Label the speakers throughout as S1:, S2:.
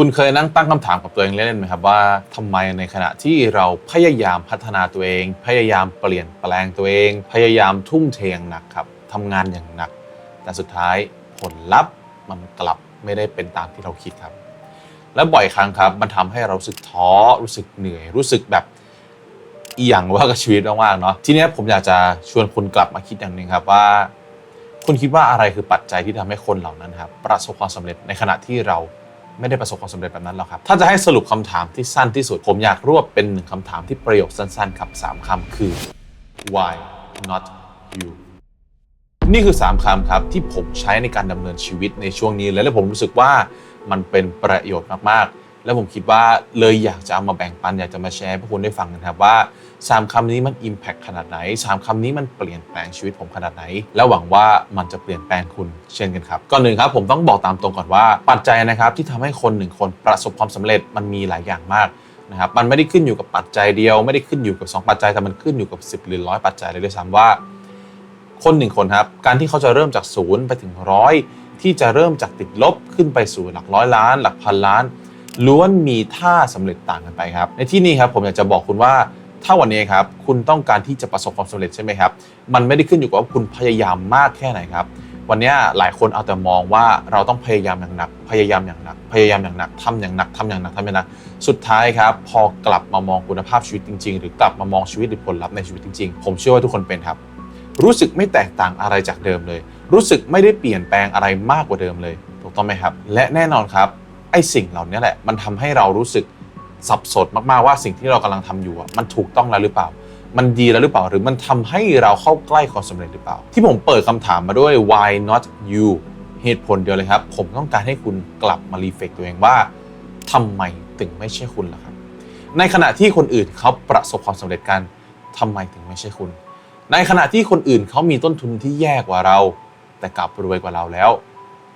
S1: คุณเคยนั่งตั้งคำถามกับตัวเองเล่นๆไหมครับว่าทำไมในขณะที่เราพยายามพัฒนาตัวเอง พยายามเปลี่ยนแปลงตัวเอง พยายามทุ่มเทอย่างหนักครับทำงานอย่างหนัก แต่สุดท้ายผลลัพธ์มันกลับไม่ได้เป็นตามที่เราคิดครับ และบ่อยครั้งครับ มันทำให้เรารู้สึกท้อรู้สึกเหนื่อย รู้สึกแบบอีหยังว่ากับชีวิตมากๆเนาะทีนี้ผมอยากจะชวนคุณกลับมาคิดอย่างหนึ่งครับว่า คุณคิดว่าอะไรคือปัจจัยที่ทำให้คนเหล่านั้นครับประสบความสำเร็จในขณะที่เรา ไม่ได้ประสบความสำเร็จแบบนั้นหรอกครับ ถ้าจะให้สรุปคำถามที่สั้นที่สุด ผมอยากรวบเป็นหนึ่งคำถามที่ประโยคสั้นๆครับสามคำคือ why not you นี่คือ 3คำครับที่ผมใช้ในการดำเนินชีวิตในช่วงนี้ และผมรู้สึกว่ามันเป็นประโยชน์มากๆ และผมคิดว่าเลยอยากจะเอามาแบ่งปัน อยากจะมาแชร์ให้พวกคุณได้ฟังกันครับว่า 3คำนี้มัน Impact ขนาดไหน 3คำนี้มันเปลี่ยนแปลงชีวิตผมขนาดไหน และหวังว่ามันจะเปลี่ยนแปลงคุณเช่นกันครับก่อนหนึ่งครับผมต้องบอกตามตรงก่อนว่าปัจจัยนะครับที่ทำให้คนหนึ่งคนประสบความสำเร็จมันมีหลายอย่างมากนะครับมันไม่ได้ขึ้นอยู่กับปัจจัยเดียว ไม่ได้ขึ้นอยู่กับ 2 ปัจจัยแต่มันขึ้นอยู่กับ 10 หรือร้อยปัจจัยเลยด้วยซ้ำว่า คนหนึ่งคนครับการที่เขาจะเริ่มจากศูนย์ไปถึงร้อยที่จะเริ่มจากติดลบขึ้นไปสู่หลักร้อยล้าน หลักพันล้าน ล้วนมีท่าสำเร็จต่างกันไปครับ ในที่นี้ครับผมอยากจะบอกคุณว่าถ้าวันนี้ครับคุณต้องการที่จะประสบความสำเร็จใช่ไหมครับ มันไม่ได้ขึ้นอยู่กับว่าคุณพยายามมากแค่ไหนครับ วันนี้หลายคนเอาแต่มองว่าเราต้องพยายามอย่างหนัก พยายามอย่างหนัก พยายามอย่างหนักทำอย่างหนักทำอย่างหนักทำอย่างหนัก สุดท้ายครับ พอกลับมามองคุณภาพชีวิตจริง ๆ หรือกลับมามองชีวิตหรือผลลัพธ์ในชีวิตจริงๆ ผมเชื่อว่าทุกคนเป็นครับ รู้สึกไม่แตกต่างอะไรจากเดิมเลย รู้สึกไม่ได้เปลี่ยนแปลงอะไรมากกว่าเดิมเลย ถูกต้องไหมครับ และแน่นอนครับ อ้สิ่งเหล่านี้แหละ มันทำให้เรารู้สึกสับสนมากๆว่าสิ่งที่เรากำลังทำอยู่มันถูกต้องแล้วหรือเปล่า มันดีแล้วหรือเปล่า หรือมันทำให้เราเข้าใกล้ความสำเร็จหรือเปล่า ที่ผมเปิดคำถามมาด้วย why not you เหตุผลเดียวเลยครับ ผมต้องการให้คุณกลับมารีเฟกตัวเองว่าทำไมถึงไม่ใช่คุณล่ะครับ ในขณะที่คนอื่นเขาประสบความสำเร็จกันทำไมถึงไม่ใช่คุณ ในขณะที่คนอื่นเขามีต้นทุนที่แย่กว่าเรา แต่กลับรวยกว่าเราแล้ว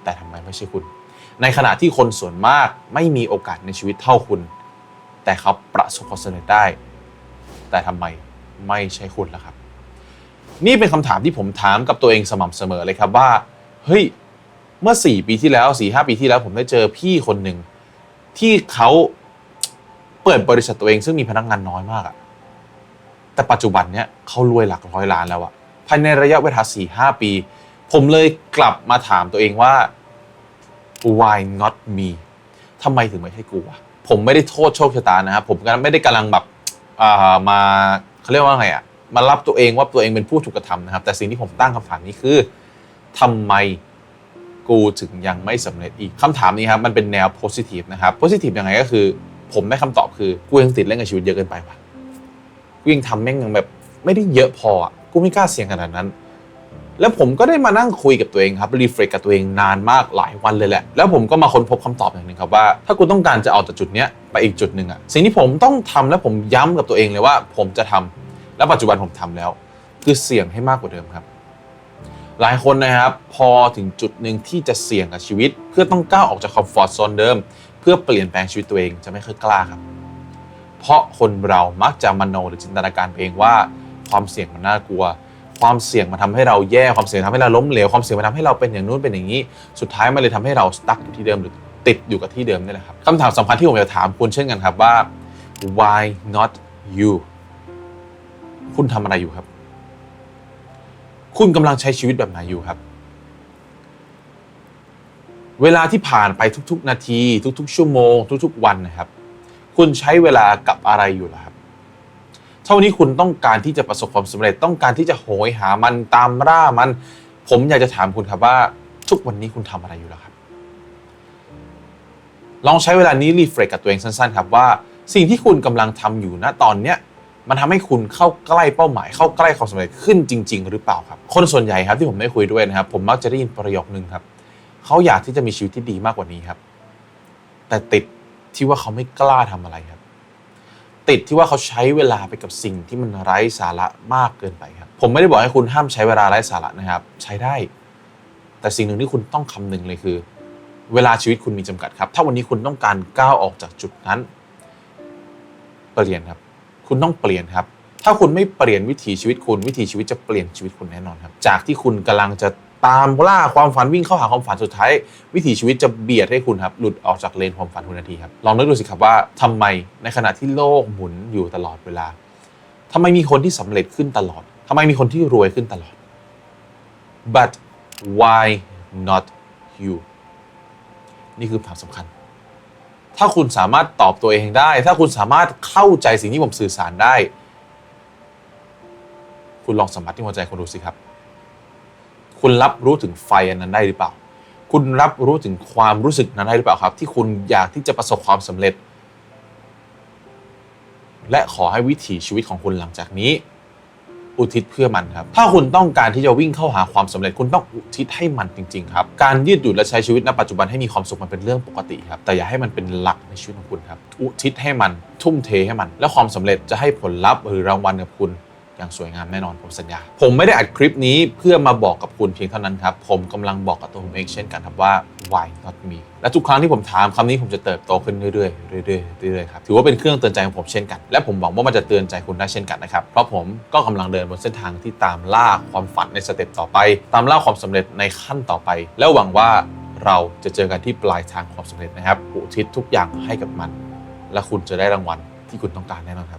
S1: แต่ทำไมไม่ใช่คุณ ในขณะที่คนส่วนมากไม่มีโอกาสในชีวิตเท่าคุณ แต่เขาประสบความสำเร็จได้ แต่ทำไมไม่ใช่คุณล่ะครับ นี่เป็นคำถามที่ผมถามกับตัวเองสม่ำเสมอเลยครับว่า เฮ้ย เมื่อ 4 ปีที่แล้ว4ีหปีที่แล้วผมได้เจอพี่คนหนึ่งที่เขาเปิดบริษัทตัวเองซึ่งมีพนักงานน้อยมากอะแต่ปัจจุบันเนี้ยเขารวยหลักร้อยล้านแล้วอะภายในระยะเวลา4ีหปี ผมเลยกลับมาถามตัวเองว่า why not me ทำไมถึงไม่ใช่กูวะผมไม่ได้โทษโชคชะตานะครับผมก็ไม่ได้กำลังแบบอ่ามาเขาเรียกว่าไงอะมารับตัวเองว่าตัวเองเป็นผู้ถูกกระทำนะครับ แต่สิ่งที่ผมตั้งคำถามนี้คือทำไมกูถึงยังไม่สำเร็จอีกคำถามนี้ครับมันเป็นแนวโพสิทีฟนะครับโพสิทีฟยังไงก็คือ ผมได้คำตอบคือกูยังติดเล่นกับชีวิตเยอะเกินไปว่ะกูยังทำแม่งยังแบบไม่ได้เยอะพอกูไม่กล้าเสี่ยงขนาดนั้น แล้วผมก็ได้มานั่งคุยกับตัวเองครับรีเฟรชกับตัวเองนานมากหลายวันเลยแหละ แล้วผมก็มาค้นพบคำตอบอย่างหนึ่งครับว่า ถ้าคุณต้องการจะเอาจากจุดเนี้ยไปอีกจุดหนึ่งอะสิ่งที่ผมต้องทำและผมย้ำกับตัวเองเลยว่า ผมจะทำและปัจจุบันผมทำแล้ว คือเสี่ยงให้มากกว่าเดิมครับ หลายคนนะครับพอถึงจุดหนึ่งที่จะเสี่ยงกับชีวิต เพื่อต้องก้าวออกจากคอมฟอร์ทโซนเดิม เพื่อเปลี่ยนแปลงชีวิตตัวเองจะไม่ค่อยกล้าครับ เพราะคนเรามักจะมโนหรือจินตนาการเองว่า ความเสี่ยงมันน่ากลัว ความเสี่ยงมันทำให้เราแย่ความเสี่ยงทำให้เราล้มเหลวความเสี่ยงมันทำให้เราเป็นอย่างนู้นเป็นอย่างนี้ สุดท้ายมันเลยทำให้เราสตั๊กอยู่ที่เดิมหรือติดอยู่กับที่เดิมนี่แหละครับคำถามสำคัญที่ผมจะถามคุณเช่นกันครับว่า why not you คุณทำอะไรอยู่ครับ คุณกำลังใช้ชีวิตแบบไหนอยู่ครับ เวลาที่ผ่านไปทุก ๆ นาที ทุก ๆ ชั่วโมง ทุก ๆ วันนะครับ คุณใช้เวลากับอะไรอยู่ล่ะครับ เท่านี้คุณต้องการที่จะประสบความสำเร็จต้องการที่จะโหยหามันตามร่ามัน ผมอยากจะถามคุณครับว่าทุกวันนี้คุณทำอะไรอยู่แล่ะครับ ลองใช้เวลานี้รีเฟรชกับตัวเองสั้น ๆ ครับว่า สิ่งที่คุณกำลังทำอยู่ณตอนเนี้ยมันทำให้คุณเข้าใกล้เป้าหมาย เข้าใกล้ความสำเร็จขึ้นจริง ๆ หรือเปล่าครับ คนส่วนใหญ่ครับที่ผมได้คุยด้วยนะครับ ผมมักจะได้ยินประโยคนึงครับเขาอยากที่จะมีชีวิตที่ดีมากกว่านี้ครับ แต่ติดที่ว่าเขาไม่กล้าทำอะไรครับ ติดที่ว่าเขาใช้เวลาไปกับสิ่งที่มันไร้สาระมากเกินไปครับ ผมไม่ได้บอกให้คุณห้ามใช้เวลาไร้สาระนะครับ ใช้ได้ แต่สิ่งหนึ่งที่คุณต้องคำนึงเลยคือ เวลาชีวิตคุณมีจำกัดครับ ถ้าวันนี้คุณต้องการก้าวออกจากจุดนั้น เปลี่ยนครับ คุณต้องเปลี่ยนครับ ถ้าคุณไม่เปลี่ยนวิถีชีวิตคุณวิถีชีวิตจะเปลี่ยนชีวิตคุณแน่นอนครับ จากที่คุณกำลังจะ ตามล่าความฝันวิ่งเข้าหาความฝันสุดท้าย วิถีชีวิตจะเบียดให้คุณครับหลุดออกจากเลนความฝันคุณนาทีครับลองนึกดูสิครับว่าทำไมในขณะที่โลกหมุนอยู่ตลอดเวลาทำไมมีคนที่สำเร็จขึ้นตลอดทำไมมีคนที่รวยขึ้นตลอด but why not you นี่คือคำถามสำคัญ ถ้าคุณสามารถตอบตัวเองได้ ถ้าคุณสามารถเข้าใจสิ่งที่ผมสื่อสารได้ คุณลองสัมผัสที่หัวใจคุณดูสิครับ คุณรับรู้ถึงไฟอันนั้นได้หรือเปล่า คุณรับรู้ถึงความรู้สึกนั้นได้หรือเปล่าครับ ที่คุณอยากที่จะประสบความสำเร็จ และขอให้วิถีชีวิตของคุณหลังจากนี้ อุทิศเพื่อมันครับ ถ้าคุณต้องการที่จะวิ่งเข้าหาความสำเร็จ คุณต้องอุทิศให้มันจริง ๆ ครับ การยืดหยุ่นและใช้ชีวิตณปัจจุบันให้มีความสุขมันเป็นเรื่องปกติครับ แต่อย่าให้มันเป็นหลักในชีวิตของคุณครับ อุทิศให้มัน ทุ่มเทให้มัน และความสำเร็จจะให้ผลลัพธ์หรือรางวัลกับคุณ อย่างสวยงามแน่นอนผมสัญญา ผมไม่ได้อัดคลิปนี้เพื่อมาบอกกับคุณเพียงเท่านั้นครับ ผมกำลังบอกกับตัวผมเองเช่นกันครับว่า why not me และทุกครั้งที่ผมถามคำนี้ผมจะเติบโตขึ้นเรื่อยๆเรื่อยๆเรื่อยๆครับถือว่าเป็นเครื่องเตือนใจของผมเช่นกัน และผมหวังว่ามันจะเตือนใจคุณได้เช่นกันนะครับ เพราะผมก็กำลังเดินบนเส้นทางที่ตามล่าความฝันในสเต็ปต่อไป ตามล่าความสำเร็จในขั้นต่อไป แล้วหวังว่าเราจะเจอกันที่ปลายทางความสำเร็จนะครับอุทิศทุกอย่างให้กับมัน และคุณจะได้รางวัลที่คุณต้องการแน่นอนครับ